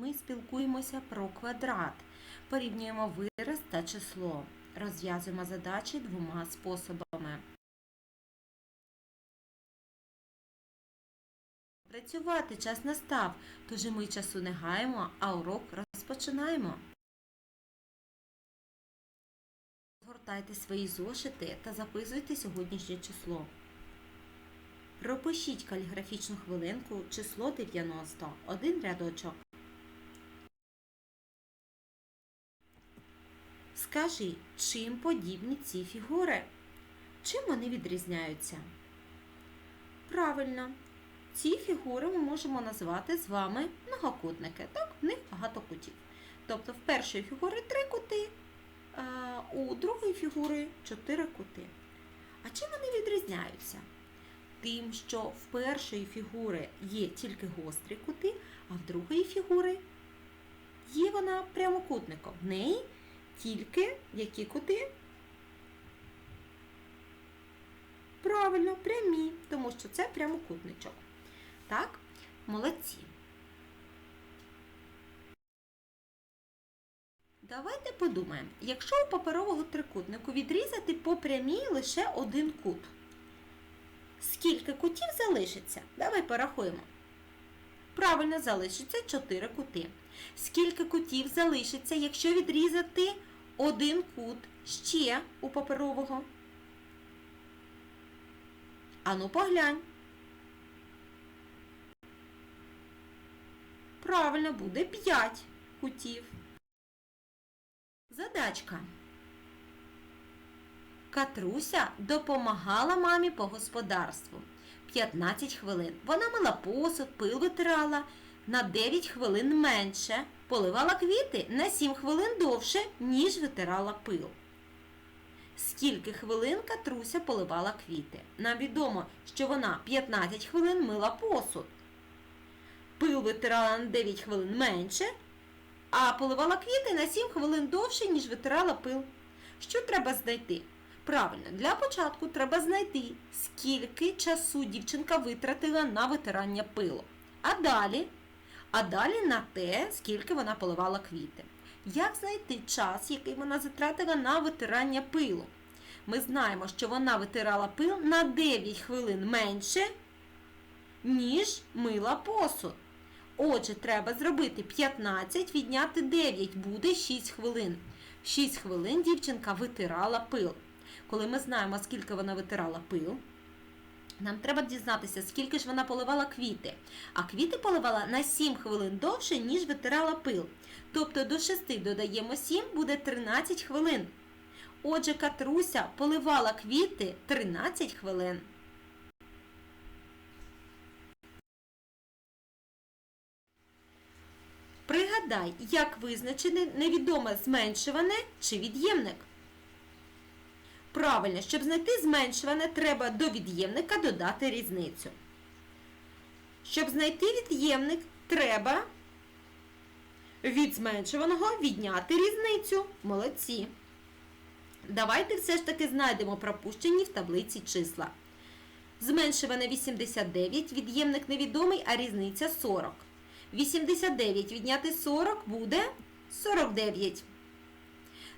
ми спілкуємося про квадрат. Порівнюємо вираз та число. Розв'язуємо задачі двома способами. Працювати час настав, тож ми часу не гаємо, а урок розпочинаємо. Згортайте свої зошити та записуйте сьогоднішнє число. Пропишіть каліграфічну хвилинку число 90. Один рядочок. Скажи, чим подібні ці фігури? Чим вони відрізняються? Правильно, ці фігури ми можемо назвати з вами многокутники. Так, в них багато кутів. Тобто в першої фігури три кути, а у другої фігури чотири кути. А чим вони відрізняються? Тим, що в першої фігури є тільки гострі кути, а в другої фігури є вона прямокутником. В неї тільки які кути? Правильно, прямі, тому що це прямокутничок. Так, молодці. Давайте подумаємо, якщо у паперового трикутнику відрізати по прямій лише один кут, скільки кутів залишиться? Давай порахуємо. Правильно, залишиться 4 кути. Скільки кутів залишиться, якщо відрізати один кут ще у паперового? Ану поглянь. Правильно, буде 5 кутів. Задачка. Катруся допомагала мамі по господарству. 15 хвилин. Вона мила посуд, пил витирала на 9 хвилин менше, поливала квіти на 7 хвилин довше, ніж витирала пил. Скільки хвилин Катруся поливала квіти? Нам відомо, що вона 15 хвилин мила посуд. Пил витирала на 9 хвилин менше, а поливала квіти на 7 хвилин довше, ніж витирала пил. Що треба знайти? Правильно, для початку треба знайти, скільки часу дівчинка витратила на витирання пилу. А далі, а далі на те, скільки вона поливала квіти. Як знайти час, який вона затратила на витирання пилу? Ми знаємо, що вона витирала пил на 9 хвилин менше, ніж мила посуд. Отже, треба зробити 15, відняти 9, буде 6 хвилин. 6 хвилин дівчинка витирала пил. Коли ми знаємо, скільки вона витирала пил, нам треба дізнатися, скільки ж вона поливала квіти. А квіти поливала на 7 хвилин довше, ніж витирала пил. Тобто до 6 додаємо 7, буде 13 хвилин. Отже, Катруся поливала квіти 13 хвилин. Пригадай, як визначене невідоме зменшуване чи від'ємник. Правильно, щоб знайти зменшуване, треба до від'ємника додати різницю. Щоб знайти від'ємник, треба від зменшуваного відняти різницю. Молодці. Давайте все ж таки знайдемо пропущені в таблиці числа. Зменшуване 89, від'ємник невідомий, а різниця 40. 89 відняти 40 буде 49.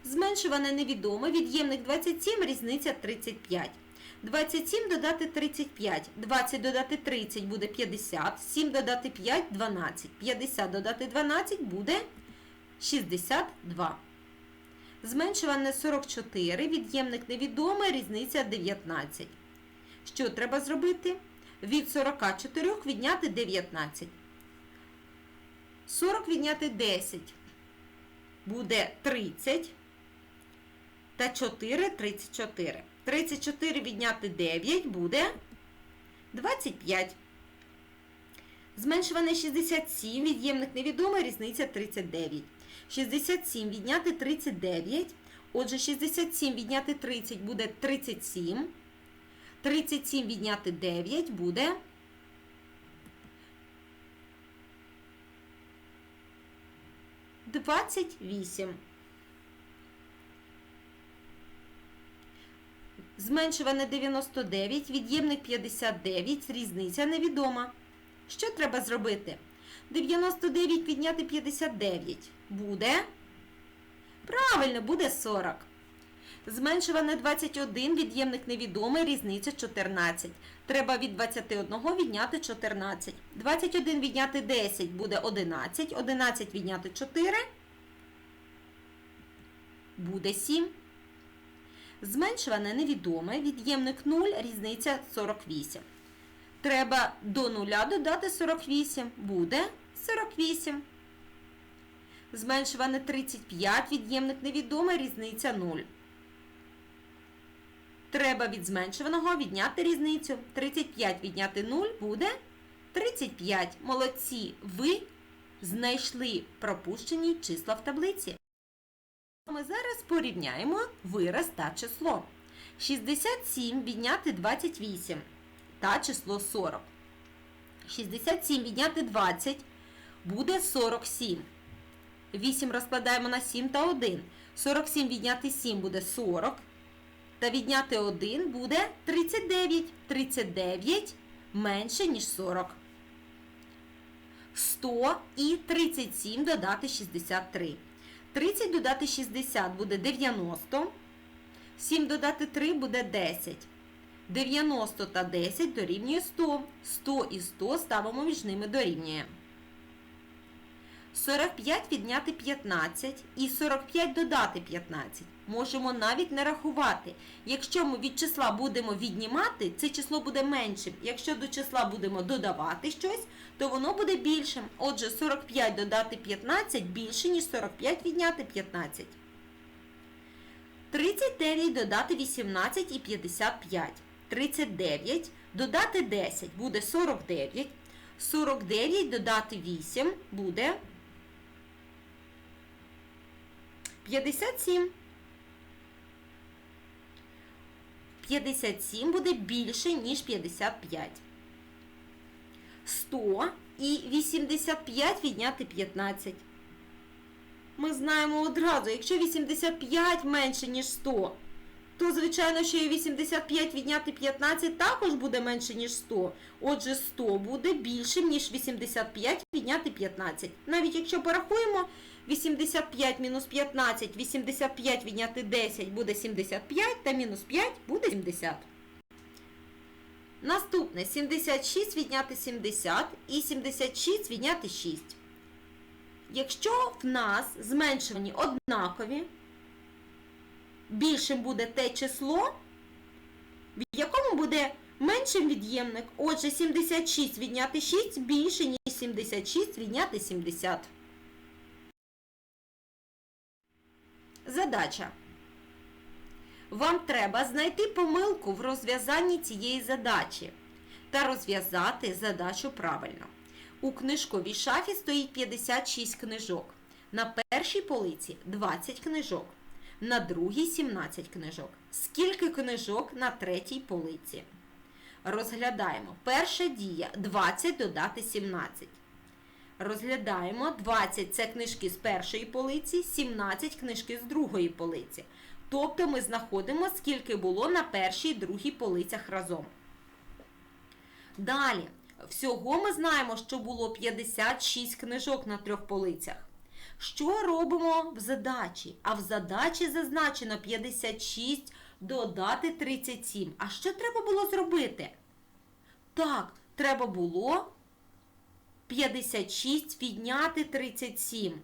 Зменшуване невідоме, від'ємник 27, різниця 35. 27 додати 35, 20 додати 30 буде 50, 7 додати 5 – 12, 50 додати 12 буде 62. Зменшуване 44, від'ємник невідомий, різниця 19. Що треба зробити? Від 44 відняти 19. 40 відняти 10 буде 30 та 4 34. 34 відняти 9 буде 25. Зменшуване 67, від'ємник невідомий, різниця 39. 67 відняти 39. Отже, 67 відняти 30 буде 37. 37 відняти 9 буде 28. Зменшуване 99, від'ємник 59, різниця невідома. Що треба зробити? 99 відняти 59. Буде? Правильно, буде 40. Зменшуване 21, від'ємник невідомий, різниця 14. Треба від 21 відняти 14. 21 відняти 10 буде 11. 11 відняти 4 буде 7. Зменшуване невідоме, від'ємник 0, різниця 48. Треба до 0 додати 48. Буде 48. Зменшуване 35, від'ємник невідомий, різниця 0. Треба від зменшуваного відняти різницю. 35 відняти 0 буде 35. Молодці! Ви знайшли пропущені числа в таблиці. Ми зараз порівняємо вираз та число. 67 відняти 28 та число 40. 67 відняти 20 буде 47. 8 розкладаємо на 7 та 1. 47 відняти 7 буде 40. Та відняти 1 буде 39. 39 менше, ніж 40. 100 і 37 додати 63. 30 додати 60 буде 90. 7 додати 3 буде 10. 90 та 10 дорівнює 100. 100 і 100 ставимо між ними дорівнює. 45 відняти 15 і 45 додати 15. Можемо навіть не рахувати. Якщо ми від числа будемо віднімати, це число буде меншим. Якщо до числа будемо додавати щось, то воно буде більшим. Отже, 45 додати 15 більше, ніж 45 відняти 15. 39 додати 18 і 55. 39 додати 10 буде 49. 49 додати 8 буде 57. 57 буде більше, ніж 55. 100 і 85 відняти 15. Ми знаємо одразу, якщо 85 менше, ніж 100, то, звичайно, що і 85 відняти 15 також буде менше, ніж 100. Отже, 100 буде більшим, ніж 85 відняти 15. Навіть якщо порахуємо, 85 мінус 15, 85 відняти 10 буде 75, та мінус 5 буде 70. Наступне 76 відняти 70 і 76 відняти 6. Якщо в нас зменшувані однакові, більшим буде те число, в якому буде меншим від'ємник. Отже, 76 відняти 6 більше, ніж 76 відняти 70. Задача. Вам треба знайти помилку в розв'язанні цієї задачі та розв'язати задачу правильно. У книжковій шафі стоїть 56 книжок. На першій полиці 20 книжок. На другій 17 книжок. Скільки книжок на третій полиці? Розглядаємо. Перша дія 20 додати 17. Розглядаємо 20 це книжки з першої полиці, 17 книжки з другої полиці. Тобто ми знаходимо, скільки було на першій і другій полицях разом. Далі, всього ми знаємо, що було 56 книжок на трьох полицях. Що робимо в задачі? А в задачі зазначено 56 додати 37. А що треба було зробити? Так, треба було 56 відняти 37.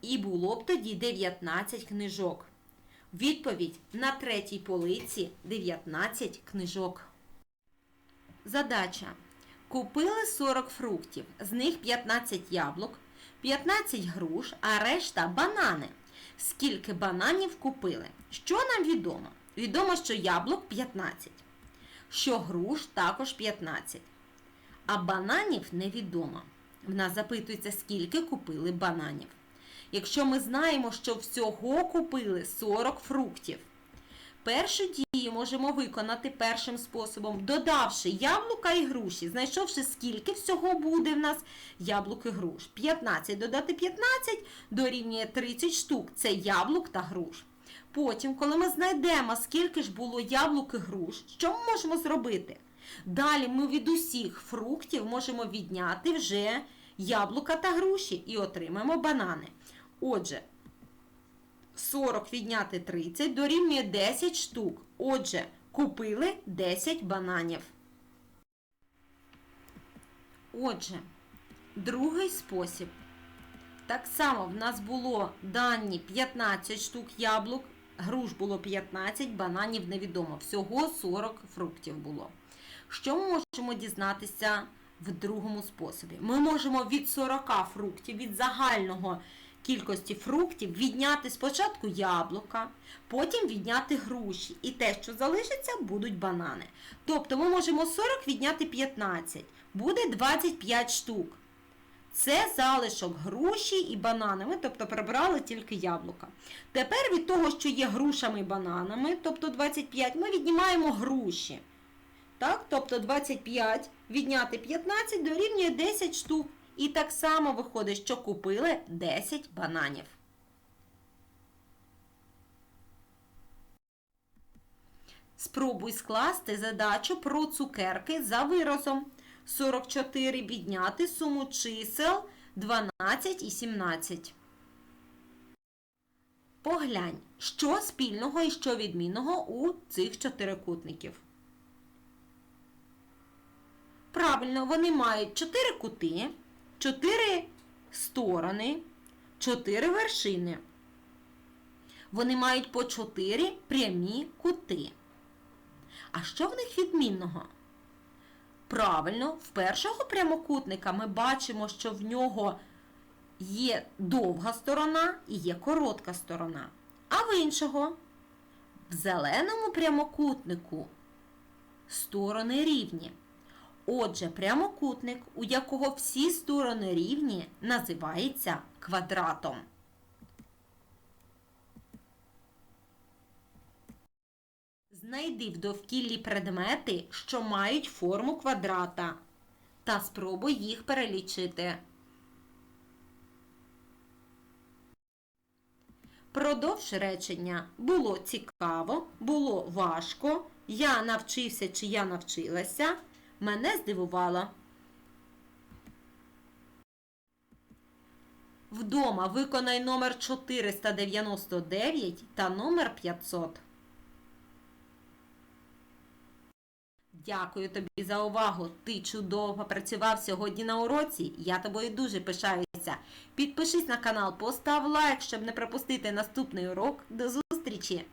І було б тоді 19 книжок. Відповідь на третій полиці 19 книжок. Задача. Купили 40 фруктів, з них 15 яблук, 15 груш, а решта банани. Скільки бананів купили? Що нам відомо? Відомо, що яблук 15, що груш також 15. А бананів невідомо. В нас запитується, скільки купили бананів. Якщо ми знаємо, що всього купили 40 фруктів, першу дію можемо виконати першим способом, додавши яблука і груші, знайшовши, скільки всього буде в нас яблук і груш. 15 додати 15 дорівнює 30 штук. Це яблук та груш. Потім, коли ми знайдемо, скільки ж було яблук і груш, що ми можемо зробити? Далі ми від усіх фруктів можемо відняти вже яблука та груші і отримаємо банани. Отже, 40 відняти 30 дорівнює 10 штук. Отже, купили 10 бананів. Отже, другий спосіб. Так само в нас було дані 15 штук яблук, груш було 15, бананів невідомо. Всього 40 фруктів було. Що ми можемо дізнатися в другому способі? Ми можемо від 40 фруктів, від загального кількості фруктів відняти спочатку яблука, потім відняти груші. І те, що залишиться, будуть банани. Тобто ми можемо 40 відняти 15, буде 25 штук. Це залишок груші і банани. Ми, тобто, прибрали тільки яблука. Тепер від того, що є грушами і бананами, тобто 25, ми віднімаємо груші. Так? Тобто 25 відняти 15 дорівнює 10 штук. І так само виходить, що купили 10 бананів. Спробуй скласти задачу про цукерки за виразом. 44 відняти суму чисел 12 і 17. Поглянь, що спільного і що відмінного у цих чотирикутників. Правильно, вони мають 4 кути, 4 сторони, 4 вершини. Вони мають по 4 прямі кути. А що в них відмінного? Правильно, в першого прямокутника ми бачимо, що в нього є довга сторона і є коротка сторона. А в іншого, в зеленому прямокутнику сторони рівні. Отже, прямокутник, у якого всі сторони рівні, називається квадратом. Знайди в довкіллі предмети, що мають форму квадрата, та спробуй їх перелічити. Продовж речення було цікаво, було важко, я навчився чи я навчилася, мене здивувало. Вдома виконай номер 499 та номер 500. Дякую тобі за увагу. Ти чудово працював сьогодні на уроці. Я тобою дуже пишаюся. Підпишись на канал, постав лайк, щоб не пропустити наступний урок. До зустрічі!